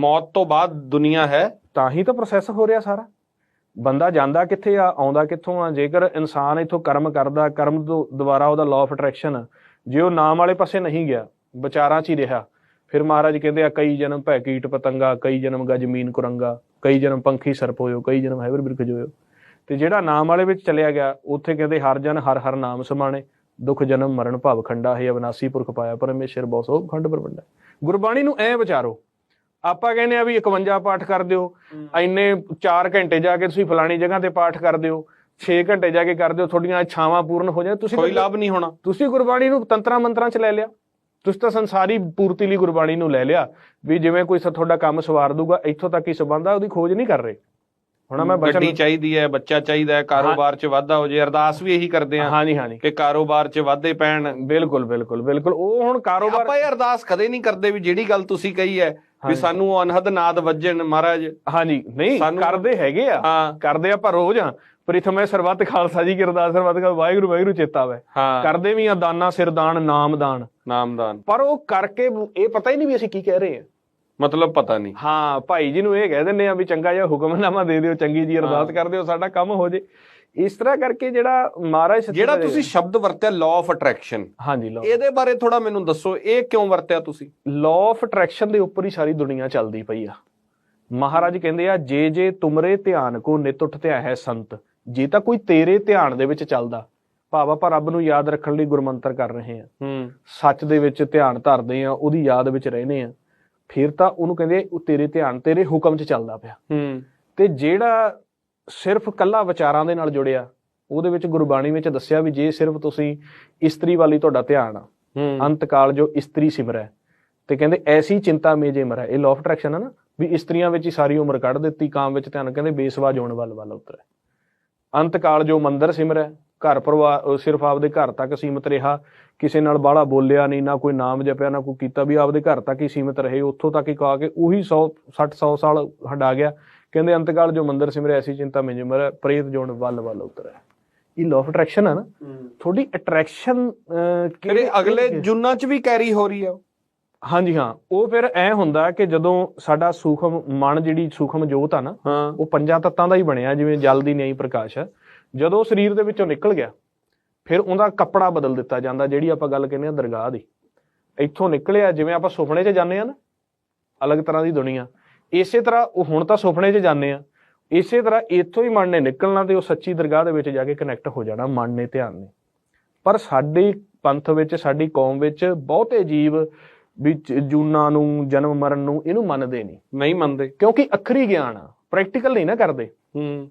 ਮੌਤ ਤੋਂ ਬਾਅਦ ਦੁਨੀਆ ਹੈ, ਤਾਂ ਹੀ ਤਾਂ ਪ੍ਰੋਸੈਸ ਹੋ ਰਿਹਾ ਸਾਰਾ। ਬੰਦਾ ਜਾਂਦਾ ਕਿੱਥੇ ਆ, ਆਉਂਦਾ ਕਿੱਥੋਂ ਆ, ਜੇਕਰ ਇਨਸਾਨ ਇਥੋਂ ਕਰਮ ਕਰਦਾ, ਕਰਮ ਤੋਂ ਦੁਬਾਰਾ ਉਹਦਾ ਲਾਅ ਆਫ ਅਟਰੈਕਸ਼ਨ ਜੇ ਉਹ ਨਾਮ ਵਾਲੇ ਪਾਸੇ ਨਹੀਂ ਗਿਆ, ਵਿਚਾਰਾਂ 'ਚ ਹੀ ਰਿਹਾ, ਫਿਰ ਮਹਾਰਾਜ ਕਹਿੰਦੇ ਆ, ਕਈ ਜਨਮ ਭੈ ਕੀਟ ਪਤੰਗਾ, ਕਈ ਜਨਮ ਗਾ ਜ਼ਮੀਨ ਕੁਰੰਗਾ, ਕਈ ਜਨਮ ਪੰਖੀ ਸਰਪ ਹੋਇਓ, ਕਈ ਜਨਮ ਹੈਵਰ ਬਿਰਖ ਹੋਇਓ ਤੇ ਜਿਹੜਾ ਨਾਮ ਵਾਲੇ ਵਿੱਚ ਚਲਿਆ ਗਿਆ, ਉੱਥੇ ਕਹਿੰਦੇ ਹਰ ਜਨ ਹਰ ਹਰ ਨਾਮ ਸਮਾਣੇ, ਦੁੱਖ ਜਨਮ ਮਰਨ ਭਵ ਖੰਡਾ, ਹੈ ਅਵਨਾਸੀ ਪੁਰਖ ਪਾਇਆ ਪਰਮੇਸ਼ਰ ਬੋਸੋ ਖੰਡ ਪਰਵੰਡਾ। ਗੁਰਬਾਣੀ ਨੂੰ ਐ ਵਿਚਾਰੋ ਆਪਾਂ ਕਹਿੰਦੇ ਆ ਵੀ 51 ਪਾਠ ਕਰ ਦਿਓ ਇੰਨੇ 4 ਘੰਟੇ ਜਾ ਕੇ ਤੁਸੀਂ ਫਲਾਣੀ ਜਗ੍ਹਾ ਤੇ ਪਾਠ ਕਰ ਦਿਓ 6 ਘੰਟੇ ਜਾ ਕੇ ਕਰ ਦਿਓ ਤੁਹਾਡੀਆਂ ਇੱਛਾਵਾਂ ਪੂਰਨ ਹੋ ਜਾਣ ਤੁਸੀਂ ਕੋਈ ਲਾਭ ਨਹੀਂ ਹੋਣਾ। ਤੁਸੀਂ ਗੁਰਬਾਣੀ ਨੂੰ ਤੰਤਰਾਂ ਮੰਤਰਾਂ 'ਚ ਲੈ ਲਿਆ। ਤੁਸੀਂ ਤਾਂ ਸੰਸਾਰੀ ਪੂਰਤੀ ਲਈ ਗੁਰਬਾਣੀ ਨੂੰ ਲੈ ਲਿਆ ਵੀ ਜਿਵੇਂ ਕੋਈ ਤੁਹਾਡਾ ਕੰਮ ਸਵਾਰ ਦੂਗਾ ਇੱਥੋਂ ਤੱਕ ਹੀ ਸੰਬੰਧ ਆ ਉਹਦੀ ਖੋਜ ਨਹੀਂ ਕਰ ਰਹੇ। ਹੁਣ ਮੈਂ ਗੱਡੀ ਬਚਨ ਚਾਹੀਦੀ ਹੈ ਬੱਚਾ ਚਾਹੀਦਾ ਹੈ ਕਾਰੋਬਾਰ 'ਚ ਵਾਧਾ ਹੋ ਜੇ ਅਰਦਾਸ ਵੀ ਇਹੀ ਕਰਦੇ ਆ ਹਾਂਜੀ ਹਾਂਜੀ। ਕਿ ਕਾਰੋਬਾਰ 'ਚ ਵਾਧੇ ਪੈਣ। ਬਿਲਕੁਲ ਬਿਲਕੁਲ ਬਿਲਕੁਲ। ਉਹ ਹੁਣ ਕਾਰੋਬਾਰ ਆਪਾਂ ਇਹ ਅਰਦਾਸ ਕਦੇ ਨਹੀਂ ਕਰਦੇ ਵੀ ਜਿਹੜੀ ਗੱਲ ਤੁਸੀਂ ਕਹੀ ਹੈ ਵੀ। ਸਾਨੂੰ ਅਨਹਦ ਨਾਦ ਵੱਜਣ ਮਹਾਰਾਜ। ਹਾਂਜੀ। ਨਹੀਂ ਕਰਦੇ ਹੈਗੇ ਆ। ਹਾਂ। ਕਰਦੇ ਆਪਾਂ ਰੋਜ਼ ਆ। ਪ੍ਰਿਥਮੇ ਸਰਬੱਤ ਖਾਲਸਾ ਜੀ ਕੀ ਅਰਦਾਸ ਸਰਬੱਤ ਖਾਲਸਾ। ਵਾਹਿਗੁਰੂ ਵਾਹਿਗੁਰੂ ਚੇਤਾ ਵੇ। ਹਾਂ। ਕਰਦੇ ਵੀ ਆ ਦਾਨਾ ਸਿਰਦਾਨ ਨਾਮਦਾਨ ਨਾਮਦਾਨ ਪਰ ਉਹ ਕਰਕੇ ਇਹ ਪਤਾ ਹੀ ਨਹੀਂ ਵੀ ਅਸੀਂ ਕੀ ਕਹਿ ਰਹੇ ਆ। ਮਤਲਬ ਪਤਾ ਨਹੀਂ। ਹਾਂ ਭਾਈ ਜੀ ਨੂੰ ਇਹ ਕਹਿ ਦਿੰਦੇ ਆ ਵੀ ਚੰਗਾ ਜਿਹਾ ਹੁਕਮਨਾਮਾ ਦੇ ਦਿਓ ਚੰਗੀ ਜੀ ਅਰਦਾਸ ਕਰ ਦਿਓ ਸਾਡਾ ਕੰਮ ਹੋ ਜੇ। ਇਸ ਤਰ੍ਹਾਂ ਕਰਕੇ ਜਿਹੜਾ ਮਹਾਰਾਜ ਜਿਹੜਾ ਤੁਸੀਂ ਸ਼ਬਦ ਵਰਤਿਆ ਲਾਅ ਆਫ ਅਟਰੈਕਸ਼ਨ ਹਾਂਜੀ ਲੋ ਇਹਦੇ ਬਾਰੇ ਥੋੜਾ ਮੈਨੂੰ ਦੱਸੋ ਇਹ ਕਿਉਂ ਵਰਤਿਆ ਤੁਸੀਂ? ਲਾਅ ਆਫ ਅਟਰੈਕਸ਼ਨ ਦੇ ਉੱਪਰ ਹੀ ਸਾਰੀ ਦੁਨੀਆ ਚੱਲਦੀ ਪਈ ਆ। ਮਹਾਰਾਜ ਕਹਿੰਦੇ ਆ ਜੇ ਜੇ ਤੁਮਰੇ ਧਿਆਨ ਕੋ ਨਿਤ ਉਠਤਿਆ ਹੈ ਸੰਤ ਜੇ ਤਾਂ ਕੋਈ ਤੇਰੇ ਧਿਆਨ ਦੇ ਵਿੱਚ ਚੱਲਦਾ ਭਾਵ ਆਪਾਂ ਰੱਬ ਨੂੰ ਯਾਦ ਰੱਖਣ ਲਈ ਗੁਰਮੰਤਰ ਕਰ ਰਹੇ ਆ। ਹੂੰ। ਸੱਚ ਦੇ ਵਿੱਚ ਧਿਆਨ ਧਰਦੇ ਆ ਉਹਦੀ ਯਾਦ ਵਿੱਚ ਰਹਿੰਦੇ ਆ। ਫਿਰ ਤਾਂ ਉਹਨੂੰ ਕਹਿੰਦੇ ਉਹ ਤੇਰੇ ਧਿਆਨ ਤੇਰੇ ਹੁਕਮ 'ਚ ਚੱਲਦਾ ਪਿਆ। ਹੂੰ। ਤੇ ਜਿਹੜਾ ਸਿਰਫ ਕੱਲਾ ਵਿਚਾਰਾਂ ਦੇ ਨਾਲ ਜੁੜਿਆ ਉਹਦੇ ਵਿੱਚ ਗੁਰਬਾਣੀ ਵਿੱਚ ਦੱਸਿਆ ਵੀ ਜੇ ਸਿਰਫ ਤੁਸੀਂ ਇਸਤਰੀ ਵਾਲੀ ਤੁਹਾਡਾ ਧਿਆਨ ਆ ਅੰਤਕਾਲ ਜੋ ਇਸਤਰੀ ਸਿਮਰੈ ਤੇ ਕਹਿੰਦੇ ਐਸੀ ਚਿੰਤਾ ਮੇ ਜੇ ਮਰੈ ਇਹ ਲਾਅ ਆਫ ਅਟਰੈਕਸ਼ਨ ਹੈ ਨਾ ਵੀ ਇਸਤਰੀਆਂ ਵਿੱਚ ਹੀ ਸਾਰੀ ਉਮਰ ਕੱਢ ਦਿੱਤੀ ਕਾਮ ਵਿੱਚ ਧਿਆਨ ਕਹਿੰਦੇ ਬੇਸਵਾ ਜੋਣ ਵੱਲ ਵੱਲ ਉਤਰੈ ਅੰਤਕਾਲ ਜੋ ਮੰਦਰ ਸਿਮਰੈ ਘਰ ਪਰਿਵਾਰ ਸਿਰਫ ਆਪਦੇ ਘਰ ਤੱਕ ਸੀਮਤ ਰਿਹਾ ਕਿਸੇ ਨਾਲ ਬਾਹਲਾ ਬੋਲਿਆ ਨਹੀਂ ਨਾ ਕੋਈ ਨਾਮ ਜਪਿਆ ਨਾ ਕੋਈ ਕੀਤਾ ਵੀ ਆਪਦੇ ਘਰ ਤੱਕ ਹੀ ਸੀਮਤ ਰਹੇ ਉੱਥੋਂ ਤੱਕ ਹੀ ਕਹਾ ਕੇ ਉਹੀ 100 60 100 ਸਾਲ ਹਟਾ ਗਿਆ ਕਹਿੰਦੇ ਅੰਤਕਾਲ ਜੋ ਮੰਦਰ ਸਿਮਰੈ ਐਸੀ ਚਿੰਤਾ ਮੇ ਜੇ ਮਰੈ ਪ੍ਰੇਤ ਜੋਣ ਵੱਲ ਵੱਲ ਉਤਰੈ ਇਹ ਲਾਅ ਆਫ ਅਟਰੈਕਸ਼ਨ ਹੈ। ਨਾ ਥੋੜੀ ਅਟਰੈਕਸ਼ਨ ਇਹ ਅਗਲੇ ਜੁਨਾਂ 'ਚ ਵੀ ਕੈਰੀ ਹੋ ਰਹੀ ਆ ਹਾਂਜੀ ਹਾਂ ਉਹ ਫਿਰ ਐ ਹੁੰਦਾ ਕਿ ਜਦੋਂ ਸਾਡਾ ਸੂਖਮ ਮਨ ਜਿਹੜੀ ਸੂਖਮ ਜੋਤ ਆ ਨਾ ਹਾਂ। ਉਹ ਪੰਜਾਂ ਤੱਤਾਂ ਦਾ ਹੀ ਬਣਿਆ ਜਿਵੇਂ ਜਲ ਦੀ ਨਿਆਈ ਪ੍ਰਕਾਸ਼ ਹੈ ਜਦੋਂ ਸਰੀਰ ਦੇ ਵਿੱਚੋਂ ਨਿਕਲ ਗਿਆ ਫਿਰ ਉਹਦਾ ਕੱਪੜਾ ਬਦਲ ਦਿੱਤਾ ਜਾਂਦਾ ਜਿਹੜੀ ਆਪਾਂ ਗੱਲ ਕਹਿੰਦੇ ਆ ਦਰਗਾਹ ਦੀ। ਇੱਥੋਂ ਨਿਕਲਿਆ ਜਿਵੇਂ ਆਪਾਂ ਸੁਪਨੇ 'ਚ ਜਾਂਦੇ ਆ ਨਾ ਅਲੱਗ ਤਰ੍ਹਾਂ ਦੀ ਦੁਨੀਆ। ਇਸੇ ਤਰ੍ਹਾਂ ਉਹ ਹੁਣ ਤਾਂ ਸੁਪਨੇ 'ਚ ਜਾਂਦੇ ਆ। ਇਸੇ ਤਰ੍ਹਾਂ ਇੱਥੋਂ ਹੀ ਮਨ ਨੇ ਨਿਕਲਣਾ ਤੇ ਉਹ ਸੱਚੀ ਦਰਗਾਹ ਦੇ ਵਿੱਚ ਜਾ ਕੇ ਕਨੈਕਟ ਹੋ ਜਾਣਾ ਮਨ ਨੇ ਧਿਆਨ ਨੇ। ਪਰ ਸਾਡੇ ਪੰਥ ਵਿੱਚ ਸਾਡੀ ਕੌਮ ਵਿੱਚ ਬਹੁਤੇ ਜੀਵ ਵੀ ਜੂਨਾਂ ਨੂੰ ਜਨਮ ਮਰਨ ਨੂੰ ਇਹਨੂੰ ਮੰਨਦੇ ਨਹੀਂ। ਨਹੀਂ ਮੰਨਦੇ। ਕਿਉਂਕਿ ਅਖਰੀ ਗਿਆਨ ਆ ਪ੍ਰੈਕਟੀਕਲ ਨਹੀਂ ਨਾ ਕਰਦੇ। ਹੂੰ।